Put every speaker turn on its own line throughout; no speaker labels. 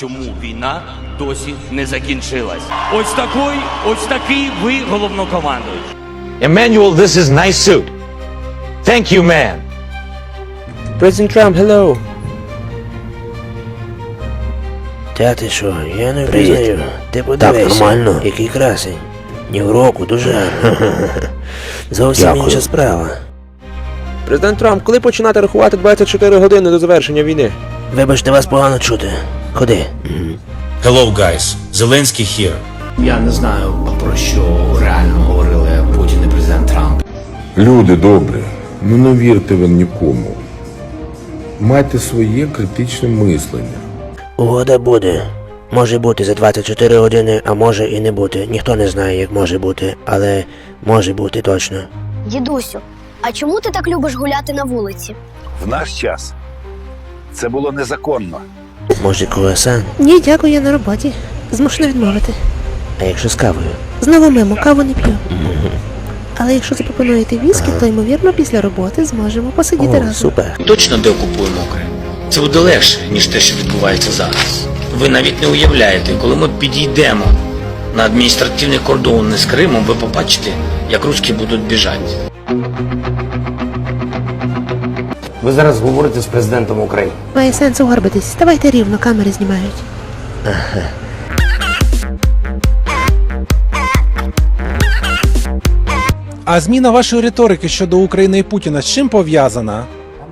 Чому війна досі не закінчилась? Ось такий, ось такий ви головнокомандуючий.
Emmanuel, this is nice suit. Thank you, man.
President Trump, hello. Та ти що, я не впізнаю. Ти подивися, нормально. який красень. Ні в року, дуже гарно. Зовсім інша справа. Президент Трамп, коли починати рахувати 24 години до завершення війни? Вибачте, вас погано чути. Ходи.
Hello, guys. Zelensky here.
Я не знаю про що реально говорили Путін і президент Трамп.
Люди добрі, ну не вірте ви нікому. Майте своє критичне мислення.
Угода буде. Може бути за 24 години, а може і не бути. Ніхто не знає, як може бути, але може бути точно.
Дідусю, а чому ти так любиш гуляти на вулиці?
В наш час це було незаконно.
Може, круасан?
Ні, дякую, я на роботі. Змушена відмовити.
А якщо з кавою?
Знову мимо, каву не п'ю. Але якщо запропонуєте віскі, то ймовірно після роботи зможемо посидіти
О,
разом.
супер.
Точно деокупуємо Крим. Це буде легше, ніж те, що відбувається зараз. Ви навіть не уявляєте, коли ми підійдемо на адміністративний кордон з Кримом, ви побачите, як русські будуть біжати.
Ви зараз говорите з президентом України.
Має сенс угарбитись. Ставайте рівно, камери знімають.
А зміна вашої риторики щодо України і Путіна з чим пов'язана?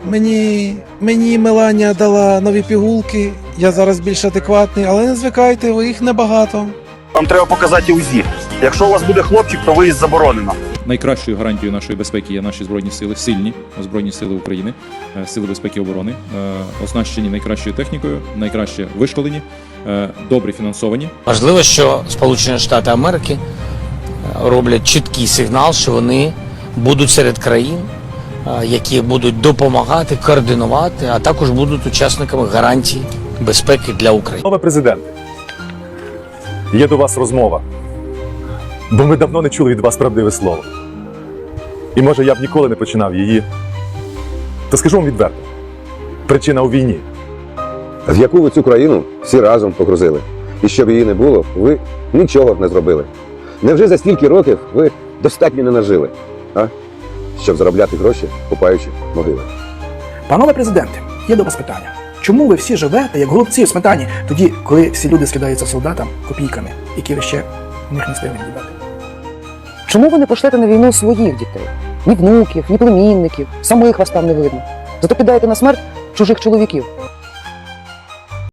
Мені мені Меланія дала нові пігулки, я зараз більш адекватний, але не звикайте, ви їх небагато.
Вам треба показати УЗІ. Якщо у вас буде хлопчик, то виїзд заборонено.
Найкращою гарантією нашої безпеки є наші збройні сили, сильні збройні сили України, е, сили безпеки і оборони, е, оснащені найкращою технікою, найкраще вишколені, е, добре фінансовані.
Важливо, що Сполучені Штати Америки роблять чіткий сигнал, що вони будуть серед країн, які будуть допомагати, координувати, а також будуть учасниками гарантій безпеки для України.
Панове президенте, є до вас розмова, бо ми давно не чули від вас правдиве слово. І може я б ніколи не починав її. То скажу вам відверто: причина у війні.
в яку ви цю країну всі разом погрузили. І щоб її не було, ви нічого не зробили. Невже за стільки років ви достатньо не нажили, а? щоб заробляти гроші, купаючи могили?
Панове президенте, є до вас питання. Чому ви всі живете як голубці в сметані, тоді, коли всі люди скидаються солдатам копійками, які ви ще в них не встигли віддати?
Чому ви не пошлете на війну своїх дітей? Ні внуків, ні племінників, самих вас там не видно. Зато піддаєте на смерть чужих чоловіків.